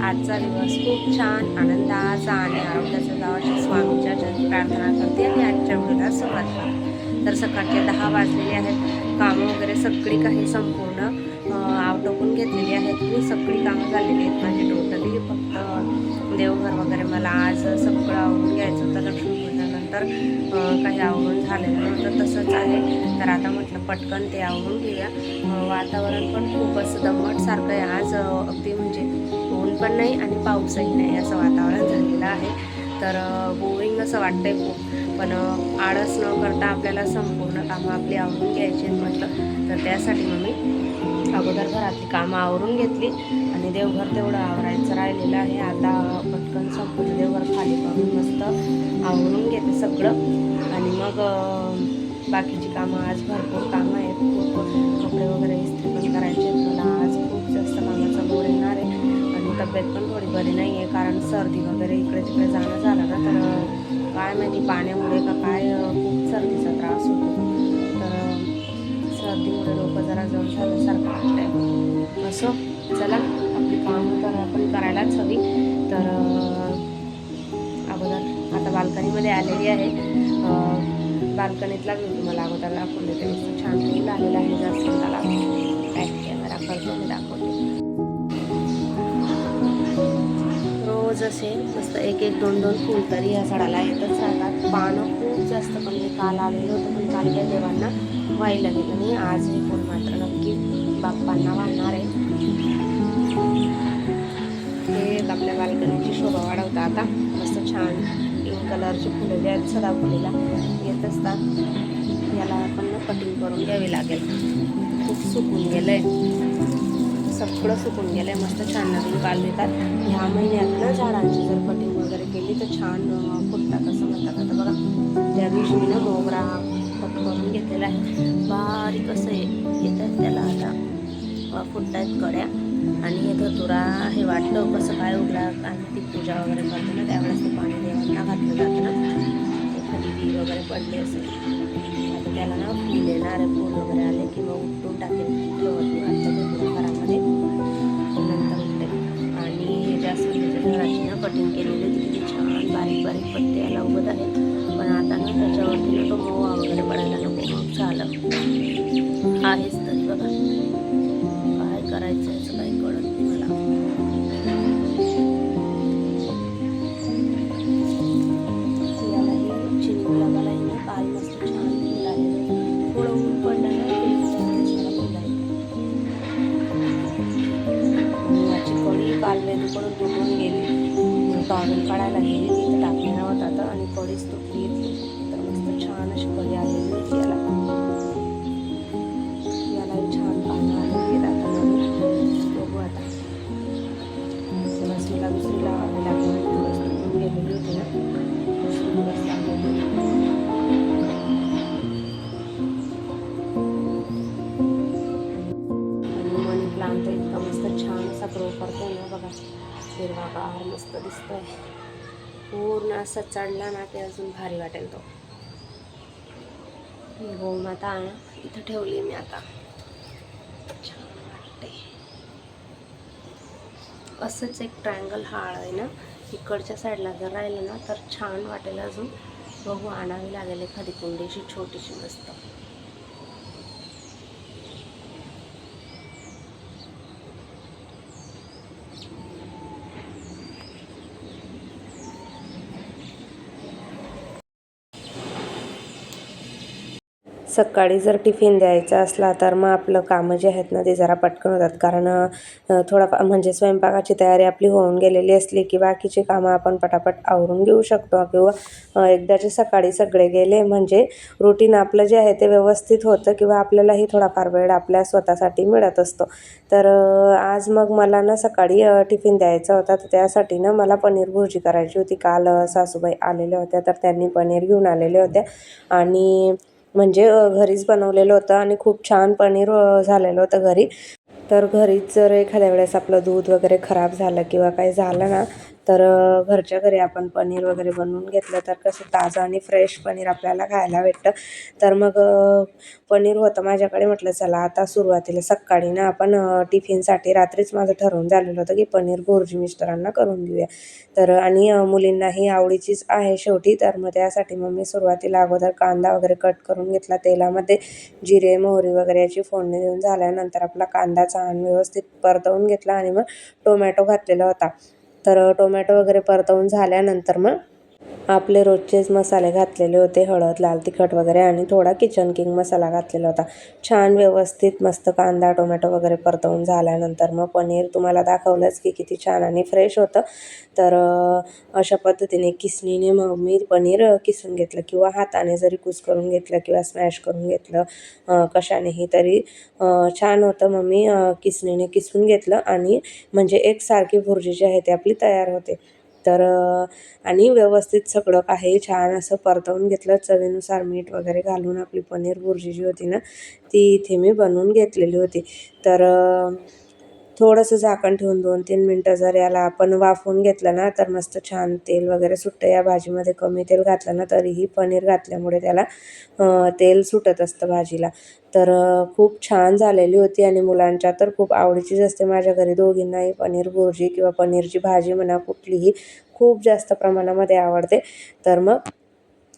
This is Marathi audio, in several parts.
आजचा दिवस खूप छान आनंदाचा आणि आरोग्याचा जावा अशी स्वामीच्या जन्म प्रार्थना करते आणि आजच्या व्हिडिओला सुरुवात करते तर सकाळचे दहा वाजलेले आहेत. कामं वगैरे सगळी काही संपूर्ण अं, आवटोपून घेतलेली आहेत. मी सगळी कामं झालेली आहेत. माझी टोटली फक्त देवघर वगैरे मला आज सगळं आवरून घ्यायचं होतं. लक्ष्मीपूजनानंतर काही आवरून झालेलं नव्हतं. तसंच आहे. तर आता म्हटलं पटकन ते आवरून घेऊया. वातावरण पण खूप असं दमटसारखं आहे. आज अगदी म्हणजे ऊन पण नाही आणि पाऊसही नाही असं वातावरण झालेलं आहे. तर बोरिंग असं वाटतंय खूप. पण आळस न करता आपल्याला संपूर्ण कामं आपली आवरून घ्यायची आहेत म्हटलं. तर त्यासाठी मग मी अगोदर घरातली कामं आवरून घेतली. आणि देवघर तेवढं आवरायचं राहिलेलं आहे. आता पटकन संपूर्ण देवघर खाली करून मस्त आवरून घेते सगळं. आणि मग बाकीची कामं आज भरपूर कामं आहेत. खूप कपडे वगैरे इस्त्री पण करायचे मला आज खूप जास्त कामाचा लोड येणार आहे. तब्येत पण थोडी बरी नाही आहे कारण सर्दी वगैरे इकडे तिकडे जाणं झालं ना तर काय माहिती पाण्यामुळे का काय खूप सर्दीचा त्रास होतो. तर सर्दीमुळे डोकं जरा जड झाल्यासारखं वाटतंय. असं चला आपली कामं तर आपण करायलाच हवी. तर अगोदर आता बाल्कनीमध्ये आलेली आहे. बाल्कनीतला व्ह्यू तुम्हाला अगोदर दाखवून देते. मस्त छान फुल आलेलं आहे जास्त बॅक असे मस्त एक एक दोन दोन फुल तरी या झाडाला येतच राहतात. पानं खूप जास्त कमी काल आलेलं होतं पण काल काही देवांना व्हायला गेलं आणि आज हे फुल मात्र नक्की बाप्पांना वाढणार आहे. हे आपल्या बाल्कनीची शोभा वाढवतं आता. मस्त छान पिंक कलरची फुलं जे आहेत सदाफुलीला येत असतात. याला आपण कटिंग करून घ्यावी लागेल. खूप सुकून गेलं आहे सगळं सुकून गेलं आहे मस्त छान नवीन पाल देतात. ह्या महिन्यात ना झाडांची जर कटिंग वगैरे केली तर छान फुटतात असं म्हणतात. आता बघा त्या दिवशी मी ना मोगरा कट करून घेतलेला आहे बारीक असं येत आहेत त्याला आता. अं, कड्या. आणि हे धतुरा हे वाटलं कसं काय उगला आणि ती पूजा वगैरे करते ना त्यावेळेस ते पाणी देवांना घातलं जातं ना. एखादी बी वगैरे पडली असेल आता त्याला ना फुल येणार फूल वगैरे आले की मग उपटून टाकेल. वाटतं कटिंग केलेले होती किती छान बारीक बारीक पत्ते याला उगत आहे पण आता ना त्याच्यावरती ना तो मोवा वगैरे मला दुसरी लागणार दिवस गेलेली होती ना दुसरी दिवस लागलेली आणि मनी प्लांट इतका मस्त छान असा ग्रो करतो ना बघा. हिरवागार मस्त दिसतोय. पूर्ण असा चढला ना की अजून भारी वाटेल तो. गोमाता इथं ठेवली मी आता छान वाटते असंच एक ट्रायंगल हा आहे ना इकडच्या साईडला जर राहिलं ना तर छान वाटेल अजून. बघू आणावी लागेल एखादी कुंडीशी छोटीशी मस्त. सकाळी जर टिफिन द्यायचा असला तर मग आपलं कामं जे आहेत ना ते जरा पटकन होतात. कारण थोडाफार थोडा म्हणजे स्वयंपाकाची तयारी आपली होऊन गेलेली असली की बाकीची कामं आपण पटापट आवरून घेऊ शकतो किंवा एकदाचे सकाळी सगळे गेले म्हणजे रुटीन आपलं जे आहे ते व्यवस्थित होतं किंवा आपल्यालाही थोडाफार वेळ आपल्या स्वतःसाठी मिळत असतो. तर आज मग मला ना सकाळी टिफिन द्यायचा होता तर त्यासाठी ना मला पनीर भुर्जी करायची होती. काल सासूबाई आलेल्या होत्या तर त्यांनी पनीर घेऊन आलेल्या होत्या. आणि म्हणजे घरीच बनवलेलं होतं आणि खूप छान पनीर झालेलं होतं घरी. तर घरीच जर एखाद्या वेळेस आपलं दूध वगैरे खराब झालं किंवा काही झालं ना तर घरच्या घरी आपण पनीर वगैरे बनवून घेतलं तर कसं ताजं आणि फ्रेश पनीर आपल्याला खायला भेटतं. तर मग पनीर होतं माझ्याकडे म्हटलं चला आता सुरुवातीला सकाळी ना आपण टिफिनसाठी रात्रीच माझं ठरवून झालेलं होतं की पनीर भुर्जी मिस्टरांना करून देऊया तर आणि मुलींनाही आवडीचीच आहे शेवटी. तर मग त्यासाठी मग मी सुरुवातीला अगोदर कांदा वगैरे कट करून घेतला. तेलामध्ये जिरे मोहरी वगैरे याची फोडणी देऊन झाल्यानंतर आपला कांदा छान व्यवस्थित परतवून घेतला आणि मग टोमॅटो घातलेला होता. तर टोमॅटो वगैरे परतवून झाल्यानंतर मग आपले रोजचेच मसाले घातलेले होते. हळद लाल तिखट वगैरे आणि थोडा किचन किंग मसाला घातलेला होता. छान व्यवस्थित मस्त कांदा टोमॅटो वगैरे परतवून झाल्यानंतर मग पनीर तुम्हाला दाखवलंच की किती छान आणि फ्रेश होतं. तर अशा पद्धतीने किसणीने मग मी पनीर किसून घेतलं किंवा हाताने जरी कुस करून घेतलं किंवा स्मॅश करून घेतलं कशानेही तरी छान होतं. मग मी किसणीने किसून घेतलं आणि म्हणजे एकसारखी भुर्जी जी आहे ती आपली तयार होते. तर आणि व्यवस्थित सगळं काही छान असं परतवून घेतलं. चवीनुसार मीठ वगैरे घालून आपली पनीर भुर्जी जी होती ना ती इथे मी बनवून घेतलेली होती. तर थोडंसं झाकण ठेवून दोन तीन मिनटं जर याला आपण वाफवून घेतलं ना तर मस्त छान तेल वगैरे सुटतं. या भाजीमध्ये कमी तेल घातलं ना तरीही पनीर घातल्यामुळे त्याला तेल सुटत असतं भाजीला. तर खूप छान झालेली होती आणि मुलांच्या तर खूप आवडीचीच असते. माझ्या घरी दोघींनाही पनीर भुर्जी किंवा पनीरची भाजी म्हणा कुठलीही खूप जास्त प्रमाणामध्ये आवडते. तर मग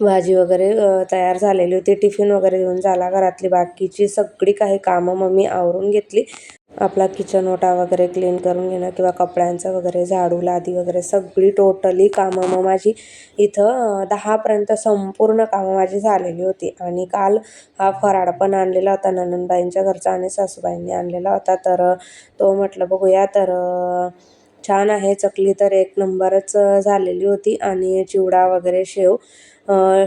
भाजी वगैरे तयार झालेली होती. टिफिन वगैरे देऊन झाला घरातली बाकीची सगळी काही कामं मग मी आवरून घेतली. आपला किचन ओटा वगैरे क्लीन करून घेणं किंवा कपड्यांचं वगैरे झाडू लादी वगैरे सगळी टोटली कामं मग माझी इथं दहापर्यंत संपूर्ण कामं माझी झालेली होती. आणि काल हा फराळ पण आणलेला होता ननंदबाईंच्या घरचा आणि सासूबाईंनी आणलेला होता. तर तो म्हटलं बघूया. तर छान आहे चकली तर एक नंबरच झालेली होती. आणि चिवडा वगैरे शेव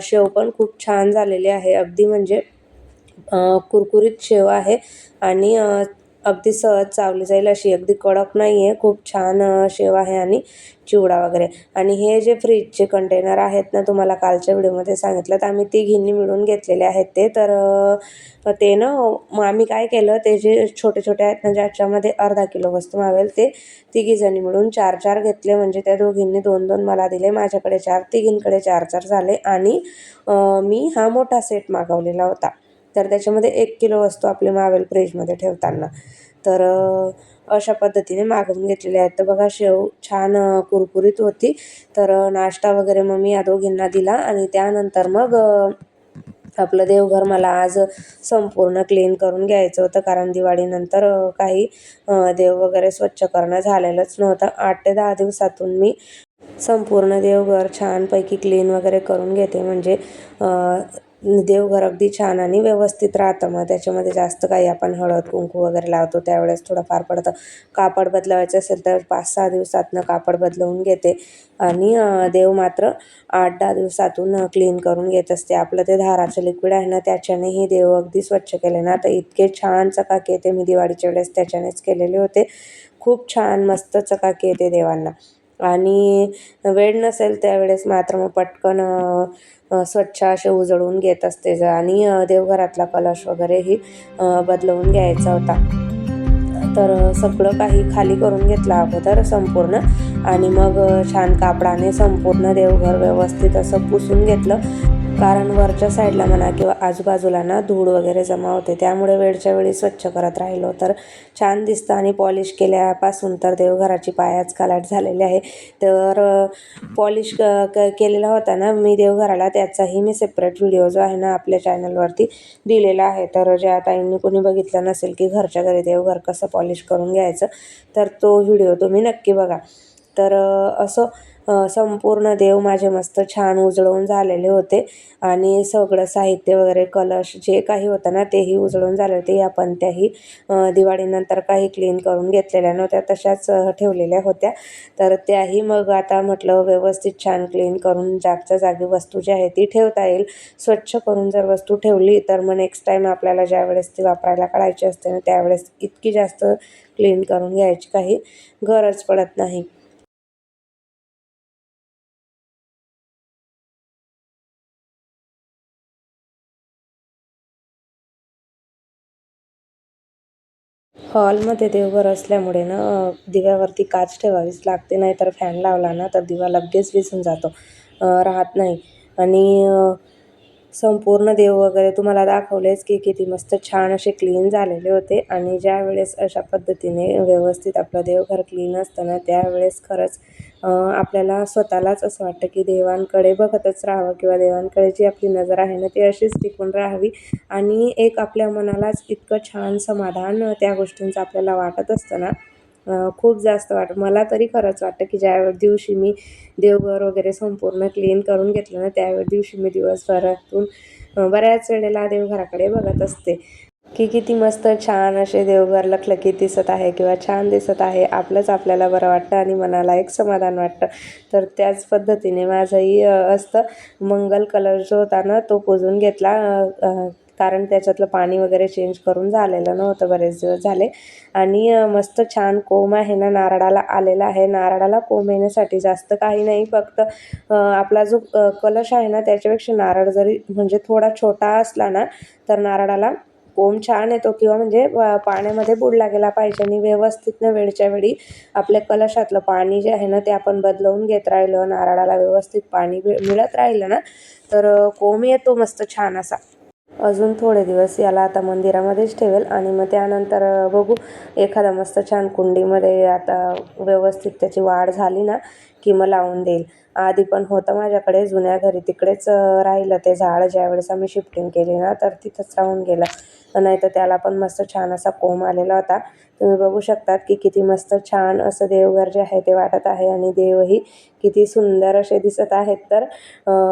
शेव पण खूप छान झालेली आहे. अगदी म्हणजे कुरकुरीत शेव आहे. आणि अगदी सहज चावली जाईल अशी. अगदी कडक नाही आहे खूप छान शेव आहे आणि चिवडा वगैरे. आणि हे जे फ्रीजचे कंटेनर आहेत ना तुम्हाला कालच्या व्हिडिओमध्ये सांगितलं तर आम्ही तिघींनी मिळून घेतलेले आहेत ते. तर ते ना मग आम्ही काय केलं ते जे छोटे छोटे आहेत ना ज्याच्यामध्ये अर्धा किलो वस्तू मावेल ते तिघीजणी मिळून चार चार घेतले. म्हणजे त्या दोघींनी दोन दोन मला दिले. माझ्याकडे चार तिघींकडे चार चार झाले. आणि मी हा मोठा सेट मागवलेला होता. तर त्याच्यामध्ये एक किलो वस्तू आपली मावेल फ्रीजमध्ये ठेवताना. तर अशा पद्धतीने मागवून घेतलेले आहेत. तर बघा शेव छान कुरकुरीत होती. तर नाश्ता वगैरे मग मी या दोघींना दिला आणि त्यानंतर मग आपलं देवघर मला आज संपूर्ण क्लीन करून घ्यायचं होतं. कारण दिवाळीनंतर काही देव वगैरे स्वच्छ करणं झालेलंच नव्हतं. आठ ते दहा दिवसातून मी संपूर्ण देवघर छानपैकी क्लीन वगैरे करून घेते. म्हणजे देवघर अगदी छान आणि व्यवस्थित राहतं. मग त्याच्यामध्ये जास्त काही आपण हळद कुंकू वगैरे लावतो त्यावेळेस थोडंफार पडतं. कापड बदलवायचं असेल तर पाच सहा दिवसातनं कापड बदलवून घेते. आणि देव मात्र आठ दहा दिवसातून क्लीन करून घेत असते. आपलं ते धाराचं लिक्विड आहे ना त्याच्यानेही देव अगदी स्वच्छ केले ना. तर इतके छान चकाकी येते. मी दिवाळीच्या वेळेस त्याच्यानेच केलेले होते. खूप छान मस्त चकाकी येते देवांना. आणि वेळ नसेल त्यावेळेस मात्र मग पटकन स्वच्छ असे उजळून घेत असते आणि देवघरातला कलश वगैरेही बदलवून घ्यायचा होता. तर सगळं काही खाली करून घेतलं अगोदर संपूर्ण. आणि मग छान कापडाने संपूर्ण देवघर व्यवस्थित असं पुसून घेतलं. कारण वरच्या साईडला म्हणा किंवा आजूबाजूला ना धूळ वगैरे जमा होते. त्यामुळे वेळच्या वेळी स्वच्छ करत राहिलो. तर छान दिसतं आणि पॉलिश केल्यापासून तर देवघराची पायाच कालाट झालेली आहे. तर पॉलिश क क केलेला होता ना मी देवघराला त्याचाही मी सेपरेट व्हिडिओ जो आहे ना आपल्या चॅनलवरती दिलेला आहे. तर ज्या ताईंनी कोणी बघितलं नसेल की घरच्या घरी देवघर कसं पॉलिश करून घ्यायचं तर तो व्हिडिओ तुम्ही नक्की बघा. तर असं संपूर्ण देव माझे मस्त छान उजळून झालेले होते. आणि सगळं साहित्य वगैरे कलश जे काही होतं ना तेही उजळून झाले होते. या पणत्याही दिवाळीनंतर काही क्लीन करून घेतलेल्या नव्हत्या तशाच ठेवलेल्या होत्या. तर त्याही मग आता म्हटलं व्यवस्थित छान क्लीन करून जागच्या जागी वस्तू जी आहे ती ठेवता येईल. स्वच्छ करून जर वस्तू ठेवली तर मग नेक्स्ट टाईम आपल्याला ज्यावेळेस ती वापरायला काढायची असते ना त्यावेळेस इतकी जास्त क्लीन करून घ्यायची काही गरज पडत नाही. हॉलमध्ये देवघर असल्यामुळे ना दिव्यावरती काच ठेवावीच लागते नाहीतर फॅन लावला ना तर दिवा लगेच विझून जातो राहत नाही. आणि संपूर्ण देव वगैरे तुम्हाला दाखवलेच की किती मस्त छान असे क्लीन झालेले होते. आणि ज्या वेळेस अशा पद्धतीने व्यवस्थित आपलं देवघर क्लीन असतं ना त्यावेळेस खरंच आपल्याला स्वतःलाच असं वाटतं की देवांकडे बघतच राहावं किंवा देवांकडे जी आपली नजर आहे ना ती अशीच टिकून राहावी. आणि एक आपल्या मनालाच इतकं छान समाधान त्या गोष्टींचं आपल्याला वाटत असतं ना खूप जास्त वाट मला तरी खरंच वाटतं की ज्या दिवशी मी देवघर वगैरे संपूर्ण क्लीन करून घेतलं ना त्या दिवशी मी दिवसभरातून बऱ्याच वेळेला देवघराकडे बघत असते. की किती मस्त छान असे देवघर लखलखीत दिसत आहे किंवा छान दिसत आहे आपलंच आपल्याला बरं वाटतं आणि मनाला एक समाधान वाटतं. तर त्याच पद्धतीने माझंही असतं. मंगल कलर जो होता ना तो पुजून घेतला कारण त्याच्यातलं पाणी वगैरे चेंज करून झालेलं नव्हतं बरेच दिवस झाले. आणि मस्त छान कोंब आहे ना नारळाला आलेला आहे. नारळाला कोंब येण्यासाठी जास्त काही नाही फक्त आपला जो कलश आहे ना त्याच्यापेक्षा नारळ जरी म्हणजे थोडा छोटा असला ना तर नारळाला कोंब छान येतो किंवा म्हणजे पाण्यामध्ये बुडला गेला पाहिजे आणि व्यवस्थितनं वेळच्या वेळी आपल्या कलशातलं पाणी जे आहे ना ते आपण बदलवून घेत राहिलं नारळाला व्यवस्थित पाणी मिळत राहिलं ना तर कोंब येतो मस्त छान असा. अजून थोडे दिवस याला आता मंदिरामध्येच ठेवेल. आणि मग त्यानंतर बघू. एखादा मस्त छान कुंडीमध्ये आता व्यवस्थित त्याची वाढ झाली ना की मग लावून देईल. आधी पण होतं माझ्याकडे जुन्या घरी तिकडेच राहिलं ते झाड. ज्यावेळेस आम्ही शिफ्टिंग केली ना तर तिथंच राहून गेलं. नाही तर त्याला पण मस्त छान असा कोंब आलेला होता. तुम्ही बघू शकतात की किती मस्त छान असं देवघर जे आहे ते वाटत आहे. आणि देवही किती सुंदर असे दिसत आहेत. तर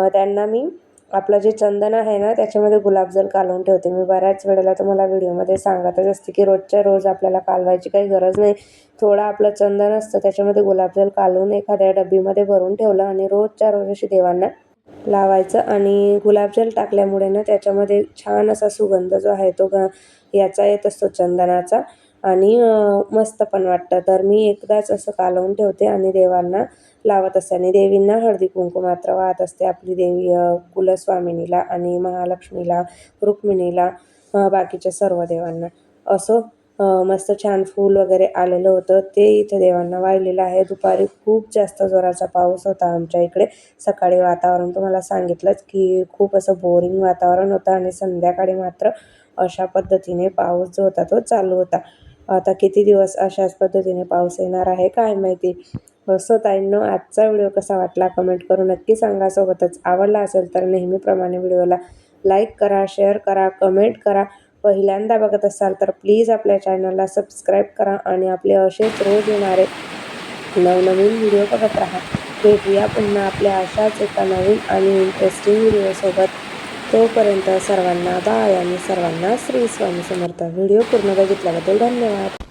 त्यांना मी आपलं जे चंदन आहे ना त्याच्यामध्ये गुलाबजल कालवून ठेवते. मी बऱ्याच वेळेला तुम्हाला व्हिडिओमध्ये सांगतच असते की रोजच्या रोज आपल्याला कालवायची काही गरज नाही. थोडं आपलं चंदन असतं त्याच्यामध्ये गुलाबजल कालवून एखाद्या डब्बीमध्ये भरून ठेवलं आणि रोजच्या रोज अशी देवांना लावायचं आणि गुलाबजल टाकल्यामुळे ना त्याच्यामध्ये छान असा सुगंध जो आहे तो ग याचा येत असतो चंदनाचा. आणि मस्त पण वाटतं. तर मी एकदाच असं कालवून ठेवते आणि देवांना लावत असते आणि देवींना हळदी कुंकू मात्र वाहत असते. आपली देवी कुलस्वामिनीला आणि महालक्ष्मीला रुक्मिणीला बाकीच्या सर्व देवांना. असो मस्त छान फूल वगैरे आलेलं होतं. ते इथे देवांना वाहिलेलं आहे. दुपारी खूप जास्त जोराचा पाऊस होता आमच्या इकडे. सकाळी वातावरण तुम्हाला सांगितलंच की खूप असं बोरिंग वातावरण होतं आणि संध्याकाळी मात्र अशा पद्धतीने पाऊस जो होता तो चालू होता. आता किती दिवस अशाच पद्धतीने पाऊस येणार आहे काय माहिती? असं ताईंनो आजचा व्हिडिओ कसा वाटला कमेंट करून नक्की सांगा. सोबतच आवडला असेल तर नेहमीप्रमाणे व्हिडिओला लाईक करा शेअर करा कमेंट करा. पहिल्यांदा बघत असाल तर प्लीज आपल्या चॅनलला सबस्क्राईब करा आणि आपले असेच रोज येणारे नवनवीन व्हिडिओ बघत राहा. भेटूया पुन्हा आपल्या अशाच एका नवीन आणि इंटरेस्टिंग व्हिडिओसोबत तोपर्यंत सर्वांना बाय आणि सर्वांना श्री स्वामी समर्थ. व्हिडिओ पूर्ण बघितल्याबद्दल धन्यवाद.